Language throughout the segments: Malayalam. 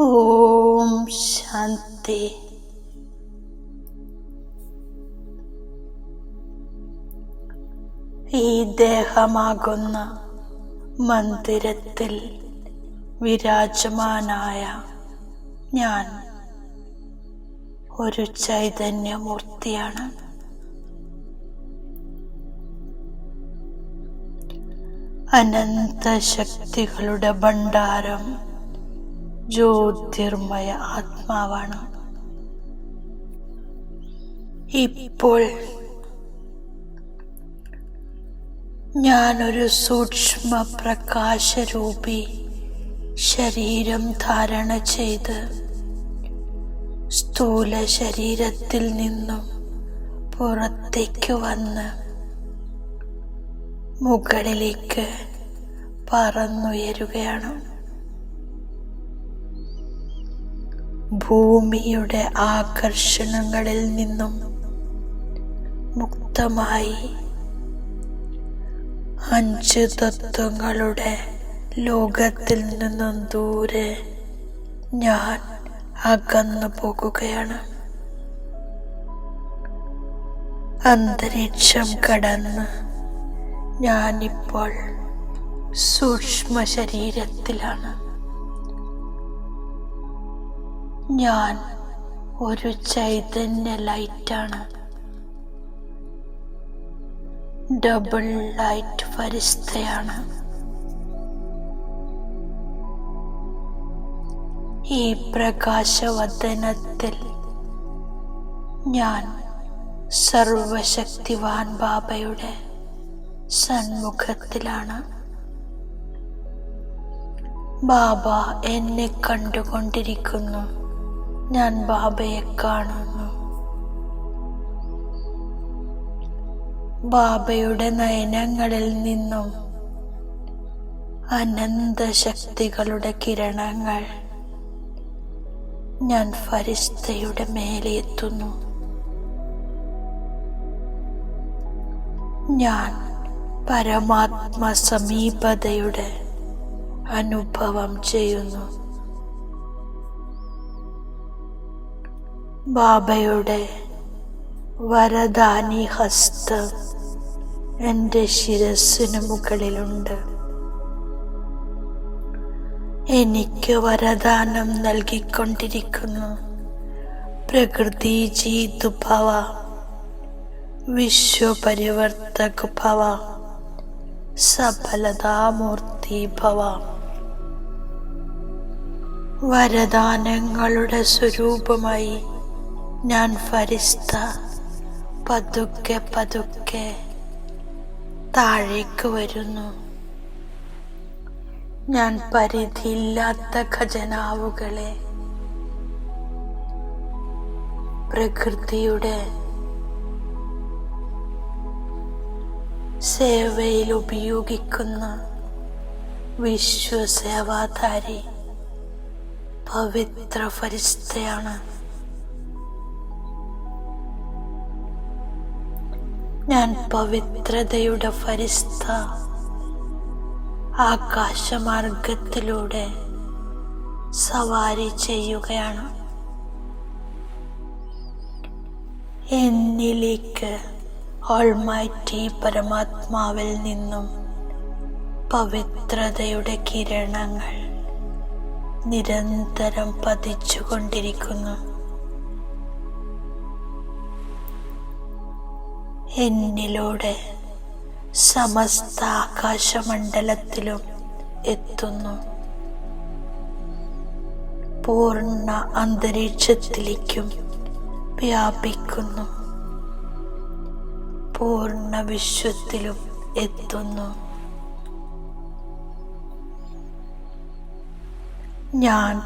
ഓം ശാന്തി. ഈ ദേഹമാകുന്ന മന്ദിരത്തിൽ വിരാജമാനായ ഞാൻ ഒരു ചൈതന്യമൂർത്തിയാണ്. അനന്ത ശക്തികളുടെ ഭണ്ഡാരം ജ്യോതിർമയ ആത്മാവാണ്. ഇപ്പോൾ ഞാനൊരു സൂക്ഷ്മ പ്രകാശരൂപി ശരീരം ധാരണ ചെയ്ത് സ്ഥൂല ശരീരത്തിൽ നിന്നും പുറത്തേക്ക് വന്ന് മുകളിലേക്ക് പറന്നുയരുകയാണ്. ഭൂമിയുടെ ആകർഷണങ്ങളിൽ നിന്നും മുക്തമായി അഞ്ച് തത്വങ്ങളുടെ ലോകത്തിൽ നിന്നും ദൂരെ ഞാൻ അകന്നു പോകുകയാണ്. അന്തരീക്ഷം കടന്ന് ഞാനിപ്പോൾ സൂക്ഷ്മ ശരീരത്തിലാണ് ഞാൻ ഒരു ചൈതന്യ ലൈറ്റാണ്. ഡബിൾ ലൈറ്റ് ഫരിസ്തയാണ്. ഈ പ്രകാശവദനത്തിൽ ഞാൻ സർവശക്തിവാൻ ബാബയുടെ സന്മുഖത്തിലാണ്. ബാബ എന്നെ കണ്ടുകൊണ്ടിരിക്കുന്നു. ഞാൻ ബാബയെ കാണുന്നു. ബാബയുടെ നയനങ്ങളിൽ നിന്നും അനന്ത ശക്തികളുടെ കിരണങ്ങൾ ഞാൻ ഫരിസ്തയുടെ മേലെ എത്തുന്നു ഞാൻ പരമാത്മ സമീപതയുടെ അനുഭവം ചെയ്യുന്നു. ബാബയുടെ വരദാനി ഹസ്തം എന്റെ ശിരസ്സിനു മുകളിലുണ്ട്. എനിക്ക് വരദാനം നൽകിക്കൊണ്ടിരിക്കുന്നു. പ്രകൃതി ജീതു ഭവ. വിശ്വപരിവർത്തക ഭവ. സഫലതാമൂർത്തി ഭവ. വരദാനങ്ങളുടെ സ്വരൂപമായി ഞാൻ ഫരിസ്ത. പതുക്കെ പതുക്കെ താഴേക്ക് വരുന്നു. ഞാൻ പരിധിയില്ലാത്ത ഖജനാവുകളെ പ്രകൃതിയുടെ സേവയിൽ ഉപയോഗിക്കുന്ന വിശ്വസേവാധാരി പവിത്ര ഫരിസ്തയാണ്. ഞാൻ പവിത്രതയുടെ ഫരിസ്ത. ആകാശമാർഗത്തിലൂടെ സവാരി ചെയ്യുകയാണ്. എന്നിലേക്ക് ഓൾമാറ്റി പരമാത്മാവിൽ നിന്നും പവിത്രതയുടെ കിരണങ്ങൾ നിരന്തരം പതിച്ചുകൊണ്ടിരിക്കുന്നു. എന്നിലൂടെ സമസ്ത ആകാശമണ്ഡലത്തിലും എത്തുന്നു. പൂർണ അന്തരീക്ഷത്തിലേക്കും വ്യാപിക്കുന്നു. പൂർണ വിശ്വത്തിലും എത്തുന്നു. ഞാൻ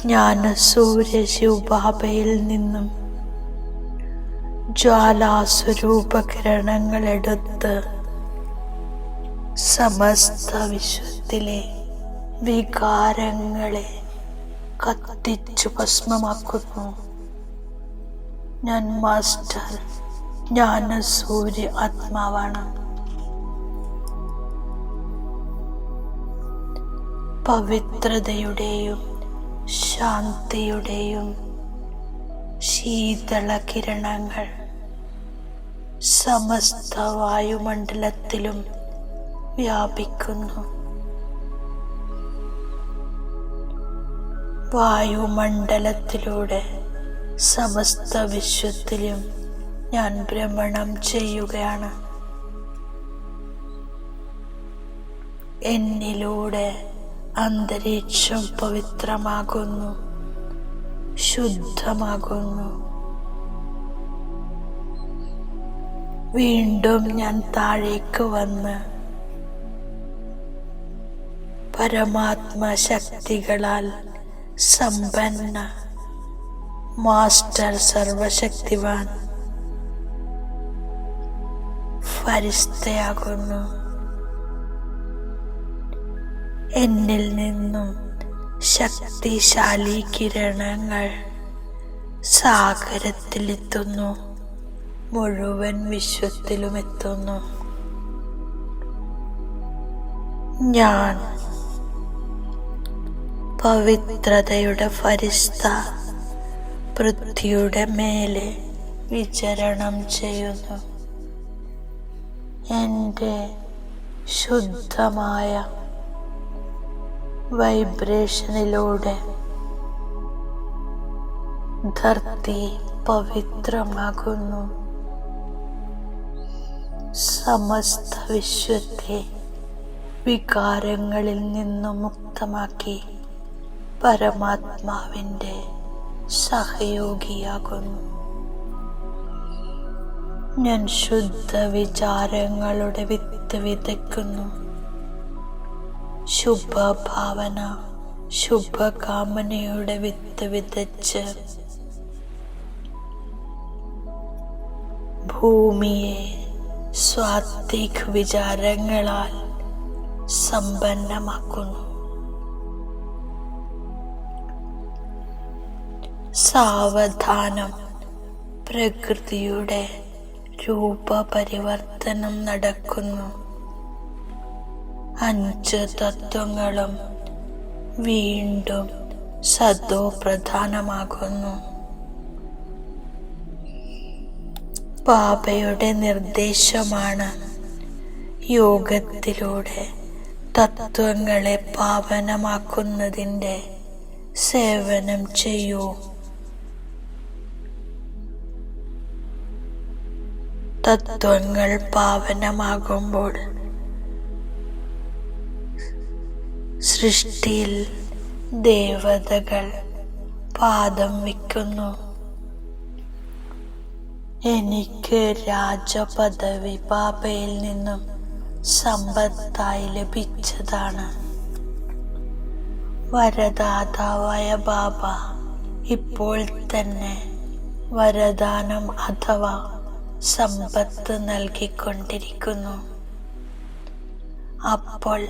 ജ്ഞാനസൂര്യ ശിവബാബയിൽ നിന്നും ജ്വാലാസ്വരൂപകിരണങ്ങളെടുത്ത് സമസ്ത വിശ്വത്തിലെ വികാരങ്ങളെ കത്തിച്ചു ഭസ്മമാക്കുന്നു. ഞാൻ മാസ്റ്റർ ജ്ഞാനസൂര്യ ആത്മാവാണ്. പവിത്രതയുടെയും ശാന്തിയുടെയും ശീതള കിരണങ്ങൾ സമസ്ത വായുമണ്ഡലത്തിലും വ്യാപിക്കുന്നു. വായുമണ്ഡലത്തിലൂടെ സമസ്ത വിശ്വത്തിലും ഞാൻ ഭ്രമണം ചെയ്യുകയാണ്. എന്നിലൂടെ അന്തരീക്ഷം പവിത്രമാകുന്നു. ശുദ്ധമാകുന്നു. വീണ്ടും ഞാൻ താഴേക്ക് വന്ന് പരമാത്മ ശക്തികളാൽ സമ്പന്ന മാസ്റ്റർ സർവശക്തിവാൻ ഫരിസ്തയാകുന്നു. എന്നിൽ നിന്നും ശക്തിശാലി കിരണങ്ങൾ സാഗരത്തിലെത്തുന്നു. മുഴുവൻ വിശ്വത്തിലും എത്തുന്നു ഞാൻ പവിത്രതയുടെ ഫരിസ്ത പൃഥ്വിയുടെ മേലെ വിചരണം ചെയ്യുന്നു. എന്റെ ശുദ്ധമായ വൈബ്രേഷനിലൂടെ ധർത്തി പവിത്രമാകുന്നു. സമസ്ത വിശ്വത്തെ വികാരങ്ങളിൽ നിന്നും മുക്തമാക്കി പരമാത്മാവിന്റെ സഹയോഗിയാകുന്നു. ഞാൻ ശുദ്ധ വിചാരങ്ങളുടെ വിത്ത് വിതയ്ക്കുന്നു. ശുഭഭാവന ശുഭകാമനയുടെ വിത്ത് വിതച്ച് ഭൂമിയെ സ്വാത്വിക് വിചാരങ്ങളാൽ സമ്പന്നമാക്കുന്നു. സാവധാനം പ്രകൃതിയുടെ രൂപപരിവർത്തനം നടക്കുന്നു. അഞ്ച് തത്വങ്ങളും വീണ്ടും സദോ പ്രധാനമാകുന്നു ബാബയുടെ നിർദ്ദേശമാണ് യോഗത്തിലൂടെ തത്വങ്ങളെ പാവനമാക്കുന്നതിന്റെ സേവനം ചെയ്യൂ. തത്വങ്ങൾ പാവനമാകുമ്പോൾ സൃഷ്ടിയിൽ ദേവതകൾ പാദം വയ്ക്കുന്നു. എനിക്ക് രാജപദവി ബാബയിൽ നിന്നും സമ്പത്തായി ലഭിച്ചതാണ്. വരദാതാവായ ബാബ ഇപ്പോൾ തന്നെ വരദാനം അഥവാ സമ്പത്ത് നൽകിക്കൊണ്ടിരിക്കുന്നു. അപ്പോൾ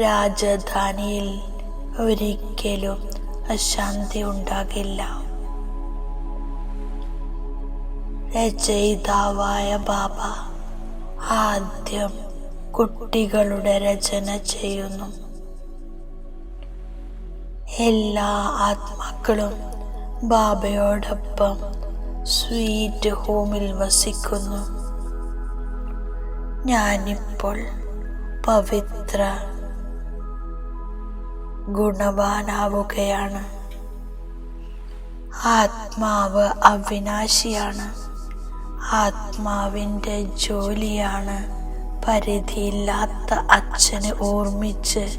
രാജധാനിയിൽ ഒരിക്കലും അശാന്തി ഉണ്ടാകില്ല. രചയിതാവായ ബാബ ആദ്യം കുട്ടികളുടെ രചന ചെയ്യുന്നു. എല്ലാ ആത്മാക്കളും ബാബയോടൊപ്പം സ്വീറ്റ് ഹോമിൽ വസിക്കുന്നു. ഞാനിപ്പോൾ പവിത്ര ഗുണവാനാവുകയാണ്. ആത്മാവ് അവിനാശിയാണ്. ആത്മാവിന്റെ ജോലിയാണ് പരിധിയില്ലാത്ത അച്ഛനെ ഓർമ്മിച്ച്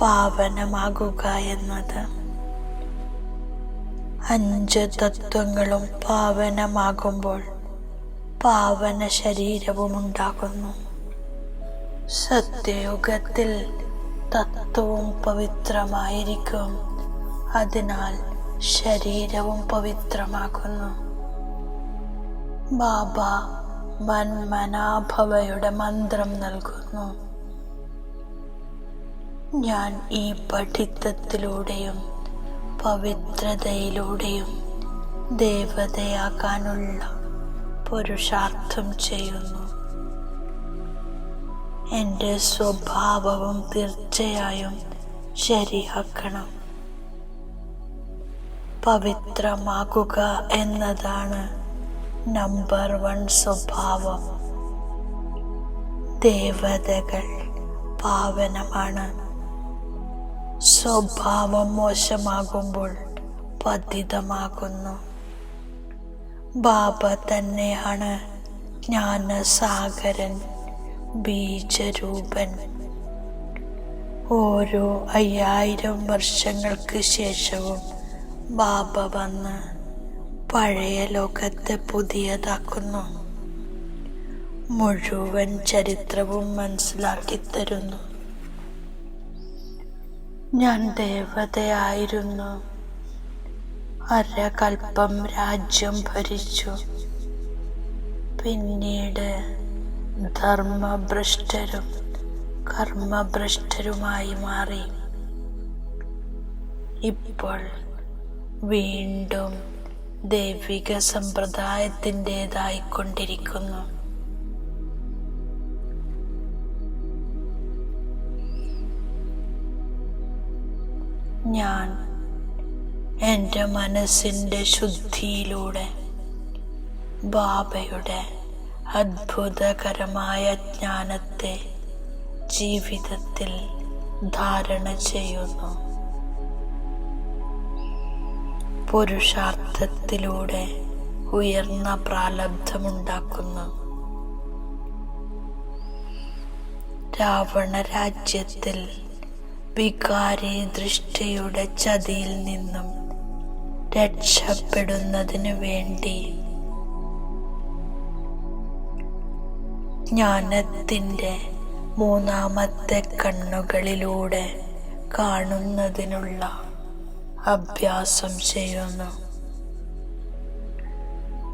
പാവനമാകുക എന്നത്. അഞ്ച് തത്വങ്ങളും പാവനമാകുമ്പോൾ പാവന ശരീരവും ഉണ്ടാകുന്നു സത്യയുഗത്തിൽ തത്വവും പവിത്രമായിരിക്കും. അതിനാൽ ശരീരവും പവിത്രമാക്കുന്നു ബാബ മന്മനാഭവയുടെ മന്ത്രം നൽകുന്നു. ഞാൻ ഈ പഠിത്തത്തിലൂടെയും പവിത്രതയിലൂടെയും ദേവതയാകാനുള്ള പുരുഷാർത്ഥം ചെയ്യുന്നു. എന്റെ സ്വഭാവവും തീർച്ചയായും ശരിയാക്കണം. പവിത്രമാകുക എന്നതാണ് നമ്പർ വൺ സ്വഭാവം. ദേവതകൾ പാവനമാണ്. സ്വഭാവം മോശമാകുമ്പോൾ പതിതമാകുന്നു. ബാബ തന്നെയാണ് ജ്ഞാനസാഗരൻ. ബീജരൂപൻ. ഓരോ അയ്യായിരം വർഷങ്ങൾക്ക് ശേഷവും ബാബ വന്ന് പഴയ ലോകത്തെ പുതിയതാക്കുന്നു. മുഴുവൻ ചരിത്രവും മനസ്സിലാക്കി തരുന്നു. ഞാൻ ദേവതയായിരുന്നു. അരകൽപ്പം രാജ്യം ഭരിച്ചു. പിന്നീട് ധർമ്മഭ്രഷ്ടരും കർമ്മഭ്രഷ്ടരുമായി മാറി. ഇപ്പോൾ വീണ്ടും ദൈവിക സമ്പ്രദായത്തിന്റെതായിക്കൊണ്ടിരിക്കുന്നു. ഞാൻ എന്റെ മനസ്സിന്റെ ശുദ്ധിയിലൂടെ ബാബയുടെ അത്ഭുതകരമായ ജ്ഞാനത്തെ ജീവിതത്തിൽ ധാരണ ചെയ്യുന്നു. പുരുഷാർത്ഥത്തിലൂടെ ഉയർന്ന പ്രാലബ്ധമുണ്ടാക്കുന്നു. രാവണ രാജ്യത്തിൽ വികാരി ദൃഷ്ടിയുടെ ചതിയിൽ നിന്നും രക്ഷപ്പെടുന്നതിന് വേണ്ടി ജ്ഞാനത്തിന്റെ മൂന്നാമത്തെ കണ്ണുകളിലൂടെ കാണുന്നതിനുള്ള അഭ്യാസം ചെയ്യുന്നു.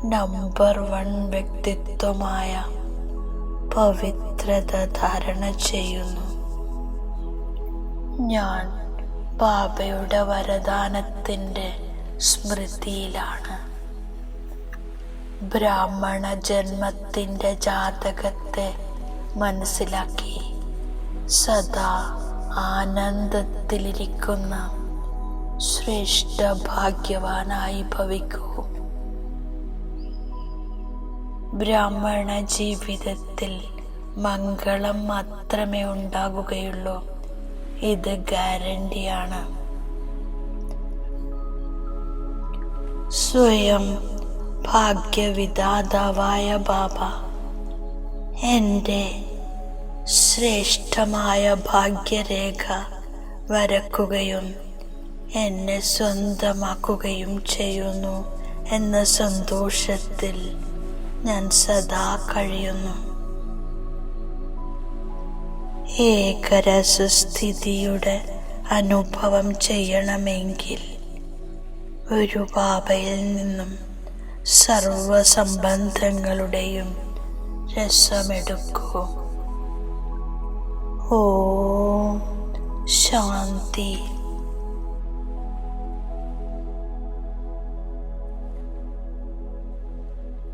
നമ്പർ വൺ വ്യക്തിത്വമായ പവിത്രത ധാരണ ചെയ്യുന്നു. ഞാൻ ബാബയുടെ വരദാനത്തിന്റെ സ്മൃതിയിലാണ്. ബ്രാഹ്മണ ജന്മത്തിന്റെ ജാതകത്തെ മനസ്സിലാക്കി. സദാ ആനന്ദത്തിലിരിക്കുന്ന ശ്രേഷ്ഠ ഭാഗ്യവാനായി ഭവിക്കൂ. ബ്രാഹ്മണ ജീവിതത്തിൽ മംഗളം മാത്രമേ ഉണ്ടാകുകയുള്ളൂ. ഇത് ഗ്യാരണ്ടിയാണ് സ്വയം ഭാഗ്യവിധാതാവായ ബാബ എന്റെ ശ്രേഷ്ഠമായ ഭാഗ്യരേഖ വരക്കുകയും എന്നെ സ്വന്തമാക്കുകയും ചെയ്യുന്നു എന്ന സന്തോഷത്തിൽ ഞാൻ സദാ കഴിയുന്നു. ഏകരസസ്ഥിതിയുടെ അനുഭവം ചെയ്യണമെങ്കിൽ ഒരു ബാബയിൽ നിന്നും സർവസംബന്ധങ്ങളുടെയും രസമെടുക്കൂ. ഓ ശാന്തി.